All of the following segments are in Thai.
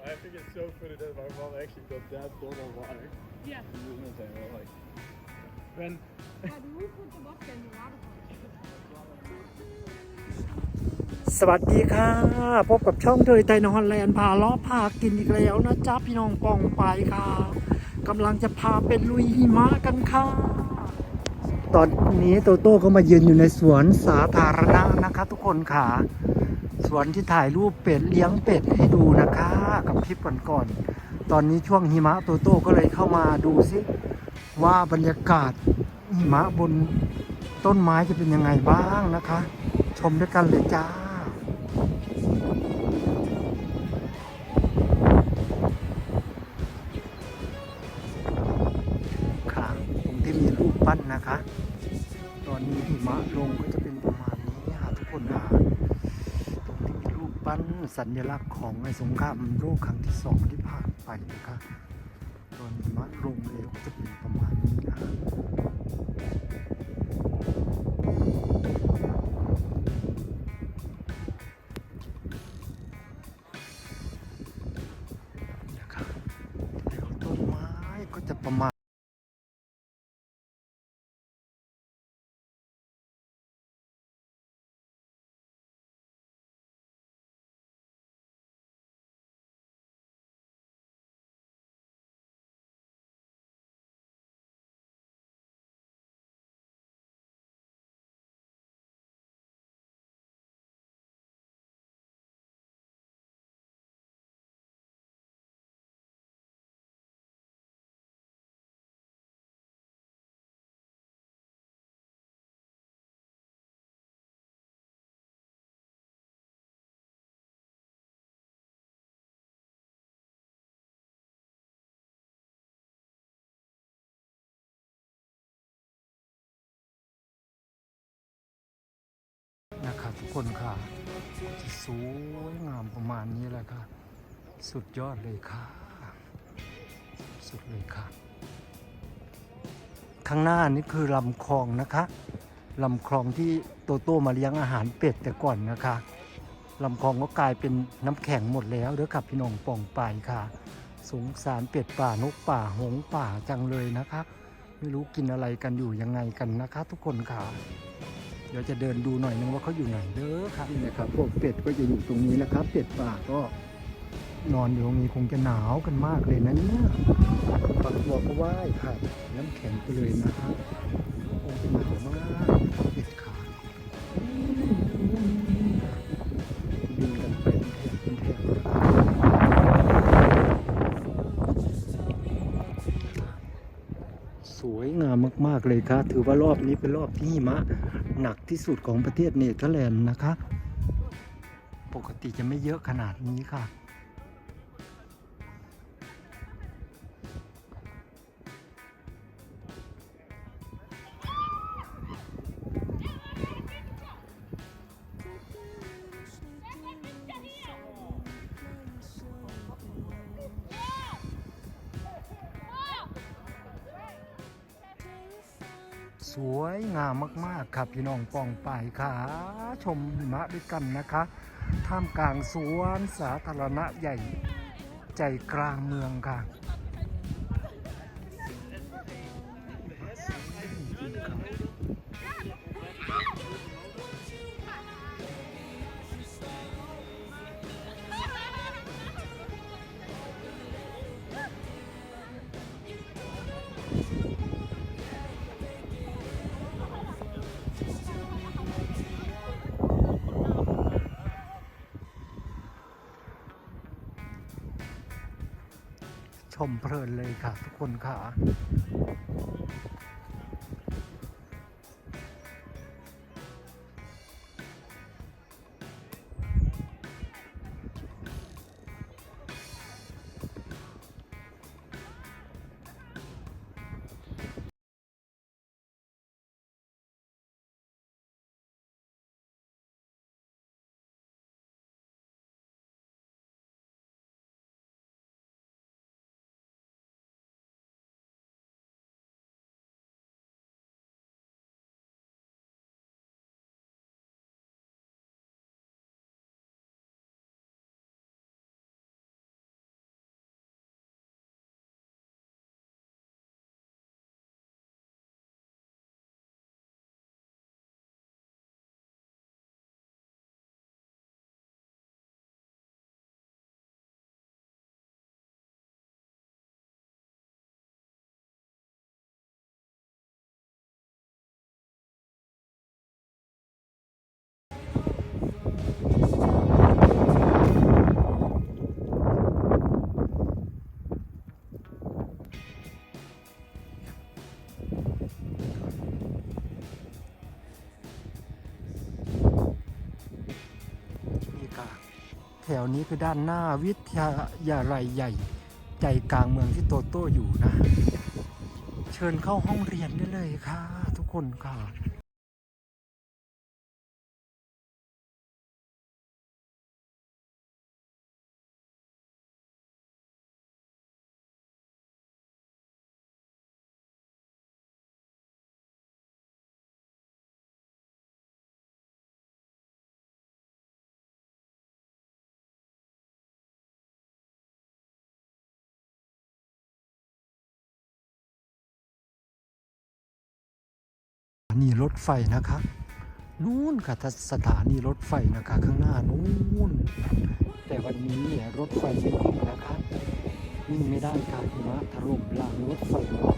I think it's so funny that my mom actually got that bottle of water. Yeah. You know what I'm saying? Like, when But who put the vodka in the water? สวัสดีค่ะ พบกับช่องเทยไทยนฮอลแลนด์พาล้อพากินอีกแล้วนะจ๊ะพี่น้องปองไปค่ะกำลังจะพาเป็นลุยหิมะกันค่ะ ตอนนี้โตโต้ก็มายืนอยู่ในสวนสาธารณะนะคะ ทุกคนค่ะ สวนที่ถ่ายรูปเป็ดเลี้ยงเป็ดให้ดูนะคะ กับคลิปก่อนๆตอนนี้ช่วงหิมะโตโต้ก็เลยเข้ามาดูซิว่าบรรยากาศหิมะบนต้นไม้จะเป็นยังไงบ้างนะคะ ชมด้วยกันเลยจ้าค่ะตรงที่มีรูปปั้นนะคะ ปั้นสัญลักษณ์ของในสงครามโลกครั้งที่สองที่ผ่านไปนะคะตอนมะลงเลวก็จะเป็นประมาณนี้นะคะนะคะ ทุกคนค่ะจะสวยงามประมาณนี้แหละค่ะ สุดยอดเลยค่ะ สุดเลยค่ะ ข้างหน้านี่คือลำคลองนะคะลำคลองที่โตโต้มาเลี้ยงอาหารเป็ดแต่ก่อนนะคะลำคลองก็กลายเป็นน้ำแข็งหมดแล้วเด้อครับพี่น้องป่องไปค่ะ สงสารเป็ดป่านกป่าหงป่าจังเลยนะคะ ไม่รู้กินอะไรกันอยู่ยังไงกันนะคะ ทุกคนค่ะ เดี๋ยวจะเดินดูหน่อยนึงว่าเขาอยู่ไหนเด้อครับนี่นะครับ พวกเป็ดก็จะอยู่ตรงนี้นะครับ เป็ดป่าก็นอนอยู่ตรงนี้คงจะหนาวกันมากเลยนะเนี่ยปักหัวก็ว่ายค่ะน้ำแข็งไปเลยนะครับคงจะหนาว มาก ๆ เลยครับถือว่ารอบนี้เป็นรอบที่หิมะหนักที่สุดของประเทศเนเธอร์แลนด์นะคะ ปกติจะไม่เยอะขนาดนี้ค่ะ สวยงามมากๆครับพี่น้องปองไปายค่ะชมหิมะด้วยกันนะคะ ท่ามกลางสวนสาธารณะใหญ่ใจกลางเมืองค่ะ ชมเพลินเลยค่ะทุกคนค่ะ แถวนี้คือด้านหน้าวิทยาลัยใหญ่ ใจกลางเมืองที่โตโต้อยู่นะ เชิญเข้าห้องเรียนได้เลยค่ะ ทุกคนค่ะ นีรถไฟนะคะนู่นค่ะสถานีรถไฟนะคะ ข้างหน้านู่นแต่วันนี้เนี่ยรถไฟไม่วิ่งนะคะวิ่งไม่ได้ค่ะหิมะถล่มรางรถไฟนะค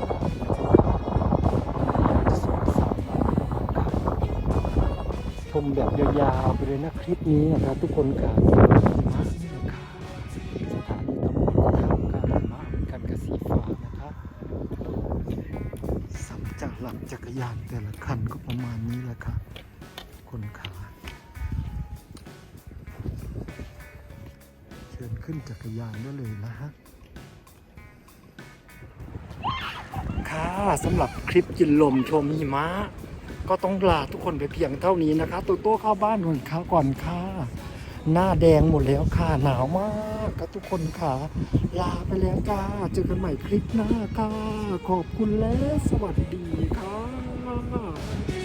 ะสงสารชมแบบยาวๆไปเลยนะคลิปนี้นะคะทุกคนค่ะ จักรยานแต่ละคันก็ประมาณนี้แหละค่ะ คนขาเชิญขึ้นจักรยานได้เลยนะฮะ ค่ะสำหรับคลิปกินลมชมหิมะก็ต้องลาทุกคนไปเพียงเท่านี้นะคะ ตัวโต้เข้าบ้านก่อนค่ะก่อนค่ะ หน้าแดงหมดแล้วค่ะ หนาวมากค่ะทุกคนค่ะ ลาไปแล้วจ้า เจอกันใหม่คลิปหน้าค่ะ ขอบคุณและสวัสดีค่ะ 음.